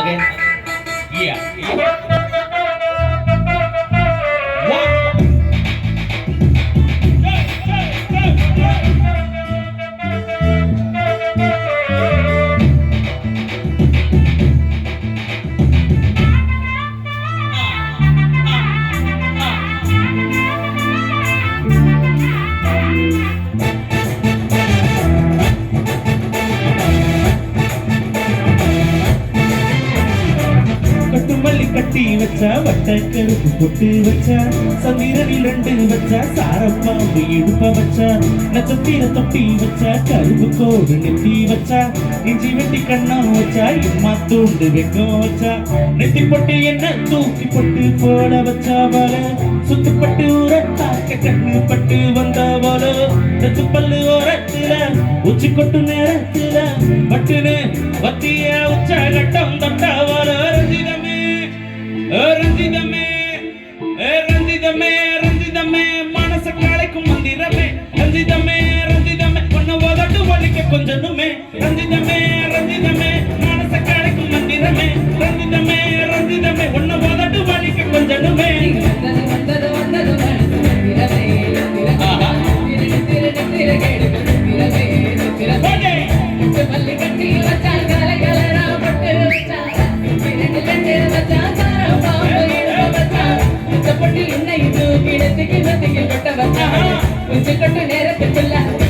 Again. Yeah. கட்டுமல்லி கட்டி வச்ச வட்ட கருப்பு பொட்டு வச்ச சந்திரனில் ரெண்டு வச்ச சாரப்பாம்பு இடுப்ப வச்ச நட்சத்திர தொட்டி வச்ச கருப்பு கோடு நெத்தி வச்ச இஞ்சி வெட்டி கண்ணம் வச்ச இம்மா தூண்டு வெக்கம் வச்ச நெத்தி பொட்டு என்ன தூக்கி பொட்டு போட வச்சா போல சுத்துப்பட்டு உரத்தாக்க கண்ணு பட்டு வந்த போல நெத்து பல்லு ஓரத்துல உச்சி கொட்டு நேரத்துல பட்டுன்னு வத்திய உச்ச ரஞ்சிதமே ஏ ரஞ்சிதமே ரஞ்சிதமே மனச காளைக்கும் மந்திரமே. ரஞ்சிதமே ரஞ்சிதமே பொண்ணு உதட்டு வலிக்க கொஞ்சனுமே. ரஞ்சிதமே ரஞ்சிதமே மனச காளைக்கும் மந்திரமே. ரஞ்சிதமே ரஞ்சிதமே பொண்ணு உதட்டு வலிக்க இந்த பொட்டி உன்னை